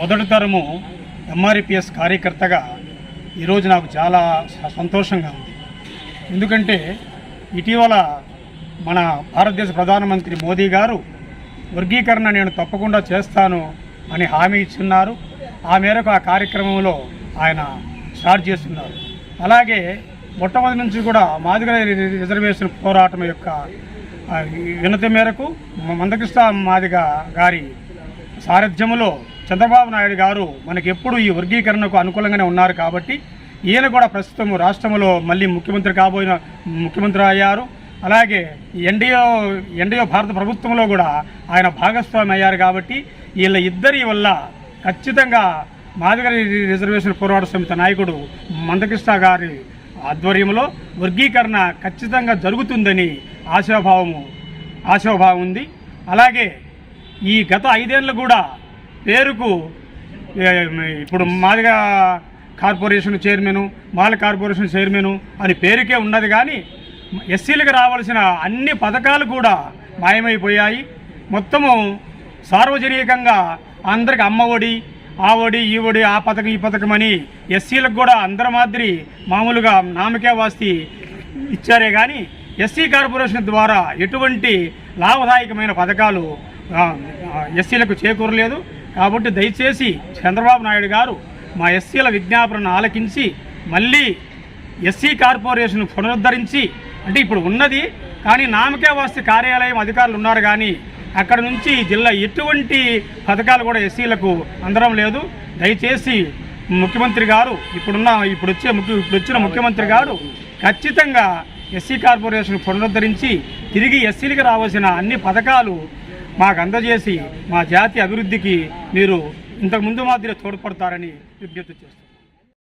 మొదటి తరము ఎంఆర్పిఎస్ కార్యకర్తగా ఈరోజు నాకు చాలా సంతోషంగా ఉంది. ఎందుకంటే ఇటీవల మన భారతదేశ ప్రధానమంత్రి మోదీ గారు వర్గీకరణ నేను తప్పకుండా చేస్తాను అని హామీ ఇచ్చున్నారు. ఆ మేరకు ఆ కార్యక్రమంలో ఆయన స్టార్ట్ చేస్తున్నారు. అలాగే మొట్టమొదటి నుంచి కూడా మాదిగ రిజర్వేషన్ పోరాటం యొక్క వినతి మేరకు మందకృష్ణ మాదిగ గారి సారథ్యములో చంద్రబాబు నాయుడు గారు మనకి ఎప్పుడు ఈ వర్గీకరణకు అనుకూలంగానే ఉన్నారు కాబట్టి ఈయన కూడా ప్రస్తుతం రాష్ట్రంలో మళ్ళీ ముఖ్యమంత్రి కాబోయిన ముఖ్యమంత్రి అయ్యారు. అలాగే ఎన్డీఓ ఎన్డీఓ భారత ప్రభుత్వంలో కూడా ఆయన భాగస్వామి అయ్యారు కాబట్టి వీళ్ళ ఇద్దరి వల్ల ఖచ్చితంగా మాదిగరి రిజర్వేషన్ పోరాట సమితి నాయకుడు మందకృష్ణ గారి ఆధ్వర్యంలో వర్గీకరణ ఖచ్చితంగా జరుగుతుందని ఆశాభావము ఆశాభావం ఉంది. అలాగే ఈ గత ఐదేళ్ళు కూడా పేరుకు ఇప్పుడు Madiga corporation chairman Mala corporation chairman అని పేరుకే ఉన్నది కానీ ఎస్సీలకు రావాల్సిన అన్ని పథకాలు కూడా మాయమైపోయాయి. మొత్తము సార్వజనికంగా అందరికి అమ్మ ఒడి ఆ ఒడి ఈ ఒడి ఆ పథకం ఈ పథకం అని ఎస్సీలకు కూడా అందరి మాదిరి మామూలుగా నామకే వాస్తి ఇచ్చారే కానీ ఎస్సీ కార్పొరేషన్ ద్వారా ఎటువంటి లాభదాయకమైన పథకాలు ఎస్సీలకు చేకూరలేదు. కాబట్టి దయచేసి చంద్రబాబు నాయుడు గారు మా ఎస్సీల విజ్ఞాపనను ఆలకించి మళ్ళీ ఎస్సీ కార్పొరేషన్ పునరుద్ధరించి అంటే ఇప్పుడు ఉన్నది కానీ నామకే వస్తే కార్యాలయం అధికారులు ఉన్నారు కానీ అక్కడ నుంచి జిల్లా ఎటువంటి పథకాలు కూడా ఎస్సీలకు అందడం లేదు. దయచేసి ముఖ్యమంత్రి గారు ఇప్పుడున్న ఇప్పుడు వచ్చే ముఖ్య ఇప్పుడు వచ్చిన ముఖ్యమంత్రి గారు ఖచ్చితంగా ఎస్సీ కార్పొరేషన్ పునరుద్ధరించి తిరిగి ఎస్సీలకు రావాల్సిన అన్ని పథకాలు మాకు అందజేసి మా జాతి అభివృద్ధికి మీరు ఇంతకు ముందు మాదిరి తోడ్పడతారని విజ్ఞప్తి చేస్తున్నాను